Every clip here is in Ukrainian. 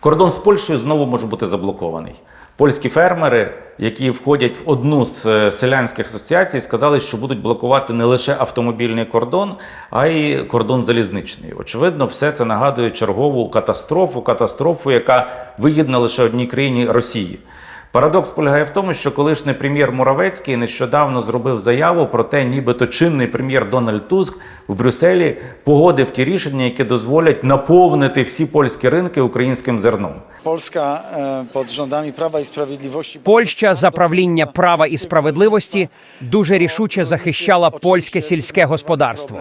Кордон з Польщею знову може бути заблокований. Польські фермери, які входять в одну з е, селянських асоціацій, сказали, що будуть блокувати не лише автомобільний кордон, а й кордон залізничний. Очевидно, все це нагадує чергову катастрофу, катастрофу, яка вигідна лише одній країні Росії. Парадокс полягає в тому, що колишній прем'єр Муравецький нещодавно зробив заяву про те, нібито чинний прем'єр Дональд Туск в Брюсселі погодив ті рішення, які дозволять наповнити всі польські ринки українським зерном. Polska e, pod rządami Prawa i Sprawiedliwości Польща за правління права і справедливості дуже рішуче захищала польське сільське господарство.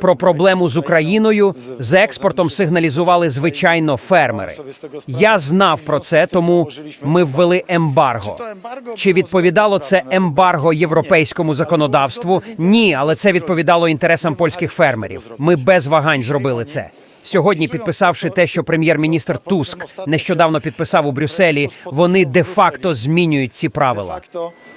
Про проблему з Україною з експортом сигналізували звичайно фермери. Я знав про це, тому ми ввели ембарго. Чи відповідало це ембарго європейському законодавству? Ні, але це відповідало інтересам польських фермерів. Ми без вагань зробили це. Сьогодні, підписавши те, що прем'єр-міністр Туск нещодавно підписав у Брюсселі, вони де-факто змінюють ці правила.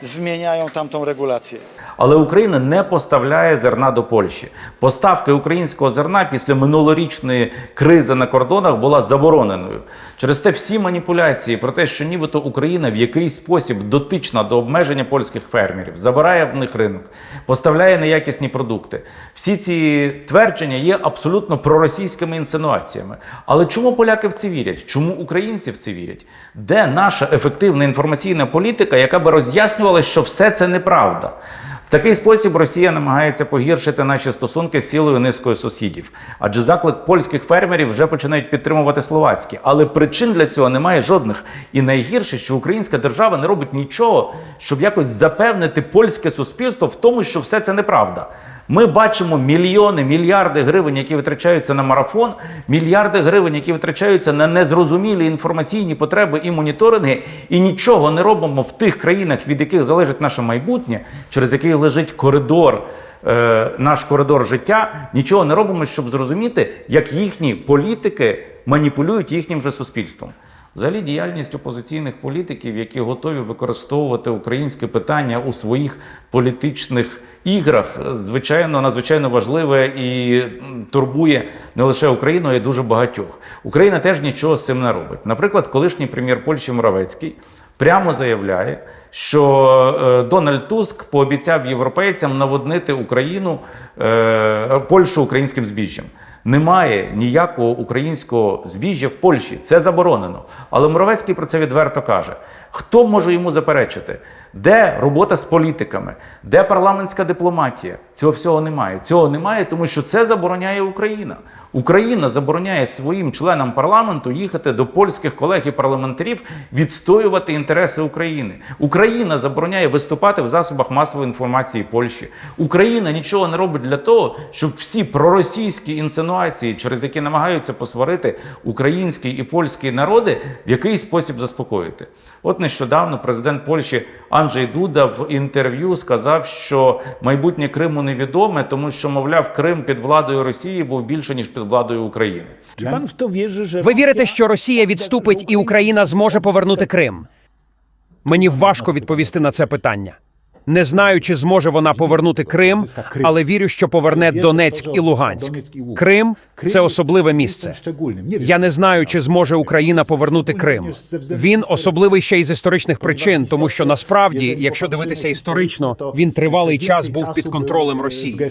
zmieniają tamtą regulację. Але Україна не поставляє зерна до Польщі. Поставки українського зерна після минулорічної кризи на кордонах була забороненою. Через те всі маніпуляції про те, що нібито Україна в якийсь спосіб дотична до обмеження польських фермерів, забирає в них ринок, поставляє неякісні продукти. Всі ці твердження є абсолютно проросійськими інсинуаціями. Але чому поляки в це вірять? Чому українці в це вірять? Де наша ефективна інформаційна політика, яка би роз'яснювала, що все це неправда? В такий спосіб Росія намагається погіршити наші стосунки з цілою низкою сусідів. Адже заклик польських фермерів вже починають підтримувати словацькі. Але причин для цього немає жодних. І найгірше, що українська держава не робить нічого, щоб якось запевнити польське суспільство в тому, що все це неправда. Ми бачимо мільйони, мільярди гривень, які витрачаються на марафон, мільярди гривень, які витрачаються на незрозумілі інформаційні потреби і моніторинги, і нічого не робимо в тих країнах, від яких залежить наше майбутнє, через який лежить коридор, е, наш коридор життя. Нічого не робимо, щоб зрозуміти, як їхні політики маніпулюють їхнім же суспільством. Взагалі, діяльність опозиційних політиків, які готові використовувати українське питання у своїх політичних іграх, звичайно, надзвичайно важливе і турбує не лише Україну, а й дуже багатьох. Україна теж нічого з цим не робить. Наприклад, колишній прем'єр Польщі Моравецький прямо заявляє, що е, Дональд Туск пообіцяв європейцям наводнити Україну е, Польщу українським збіжжям. Немає ніякого українського збіжжя в Польщі. Це заборонено. Але Муровецький про це відверто каже: хто може йому заперечити? Де робота з політиками? Де парламентська дипломатія? Цього всього немає. Цього немає, тому що це забороняє Україна. Україна забороняє своїм членам парламенту їхати до польських колег і парламентарів відстоювати інтереси України. Україна забороняє виступати в засобах масової інформації Польщі. Україна нічого не робить для того, щоб всі проросійські інсинуації, через які намагаються посварити український і польський народи, в якийсь спосіб заспокоїти. От нещодавно президент Польщі Анджей Дуда в інтерв'ю сказав, що майбутнє Криму невідоме, тому що, мовляв, Крим під владою Росії був більше ніж під владою України. Ви вірите, що Росія відступить і Україна зможе повернути Крим? Мені важко відповісти на це питання. Не знаю, чи зможе вона повернути Крим, але вірю, що поверне Донецьк і Луганськ. Крим це особливе місце. Я не знаю, чи зможе Україна повернути Крим. Він особливий ще й з історичних причин, тому що насправді, якщо дивитися історично, він тривалий час був під контролем Росії.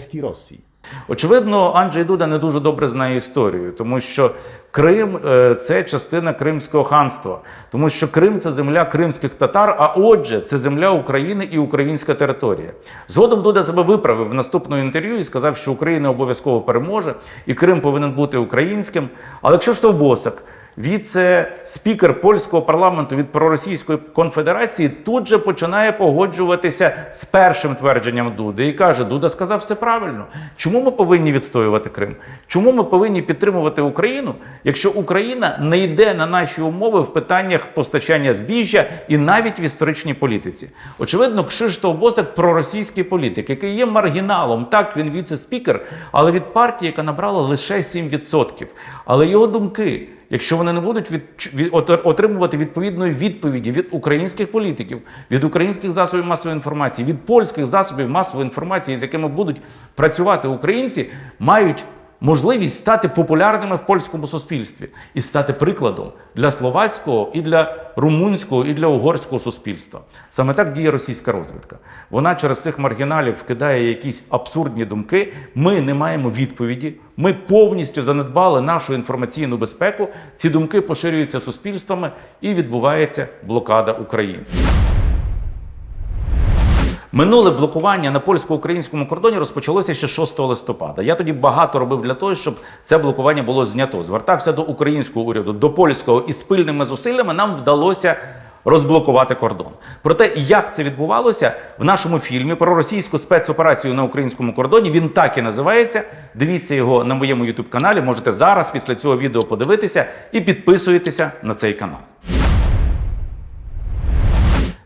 Очевидно, Анджей Дуда не дуже добре знає історію, тому що Крим е, це частина Кримського ханства, тому що Крим це земля кримських татар, а отже, це земля України і українська територія. Згодом Дуда себе виправив в наступному інтерв'ю і сказав, що Україна обов'язково переможе, і Крим повинен бути українським. Але якщо ж то Босак, віце-спікер польського парламенту від проросійської конфедерації тут же починає погоджуватися з першим твердженням Дуди і каже: Дуда сказав все правильно. Чому ми повинні відстоювати Крим? Чому ми повинні підтримувати Україну, якщо Україна не йде на наші умови в питаннях постачання збіжжя і навіть в історичній політиці? Очевидно, Кшиштоф Босак проросійський політик, який є маргіналом. Так, він віце-спікер, але від партії, яка набрала лише 7%. Але його думки. Якщо вони не будуть від, від, от- отримувати відповідної відповіді від українських політиків, від українських засобів масової інформації, від польських засобів масової інформації, з якими будуть працювати українці, мають можливість стати популярними в польському суспільстві і стати прикладом для словацького і для румунського і для угорського суспільства. Саме так діє російська розвідка. Вона через цих маргіналів вкидає якісь абсурдні думки. Ми не маємо відповіді. Ми повністю занедбали нашу інформаційну безпеку. Ці думки поширюються суспільствами і відбувається блокада України. Минуле блокування на польсько-українському кордоні розпочалося ще 6 листопада. Я тоді багато робив для того, щоб це блокування було знято. Звертався до українського уряду, до польського і спільними зусиллями нам вдалося розблокувати кордон. Проте, як це відбувалося в нашому фільмі про російську спецоперацію на українському кордоні, він так і називається. Дивіться його на моєму youtube каналі. Можете зараз після цього відео подивитися і підписуйтеся на цей канал.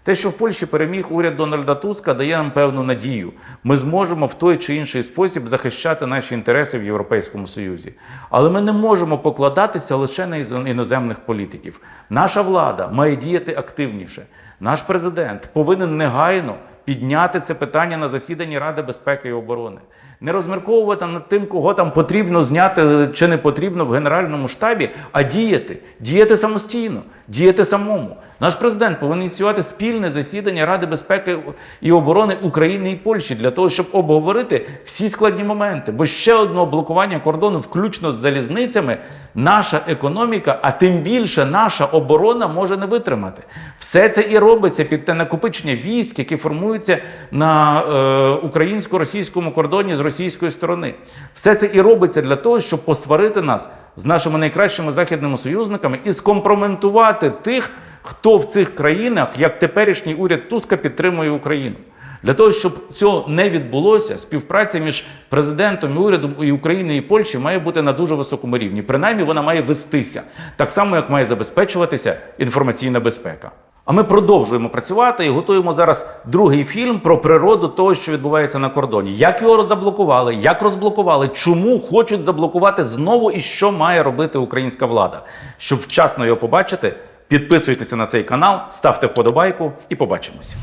Те, що в Польщі переміг уряд Дональда Туска, дає нам певну надію. Ми зможемо в той чи інший спосіб захищати наші інтереси в Європейському Союзі. Але ми не можемо покладатися лише на іноземних політиків. Наша влада має діяти активніше. Наш президент повинен негайно підняти це питання на засіданні Ради безпеки і оборони. Не розмірковувати над тим, кого там потрібно зняти чи не потрібно в Генеральному штабі, а діяти, діяти самостійно, діяти самому. Наш президент повинен ініціювати спільне засідання Ради безпеки і оборони України і Польщі для того, щоб обговорити всі складні моменти. Бо ще одного блокування кордону, включно з залізницями, наша економіка, а тим більше наша оборона може не витримати. Все це і робиться під те накопичення військ, які формуються на е, українсько-російському кордоні з російської сторони. Все це і робиться для того, щоб посварити нас з нашими найкращими західними союзниками і скомпроментувати тих, хто в цих країнах, як теперішній уряд Туска, підтримує Україну. Для того, щоб цього не відбулося, співпраця між президентом і урядом і України і Польщі має бути на дуже високому рівні. Принаймні, вона має вестися так само, як має забезпечуватися інформаційна безпека. А ми продовжуємо працювати і готуємо зараз другий фільм про природу того, що відбувається на кордоні. Як його заблокували, як розблокували, чому хочуть заблокувати знову і що має робити українська влада. Щоб вчасно його побачити, підписуйтеся на цей канал, ставте вподобайку і побачимося.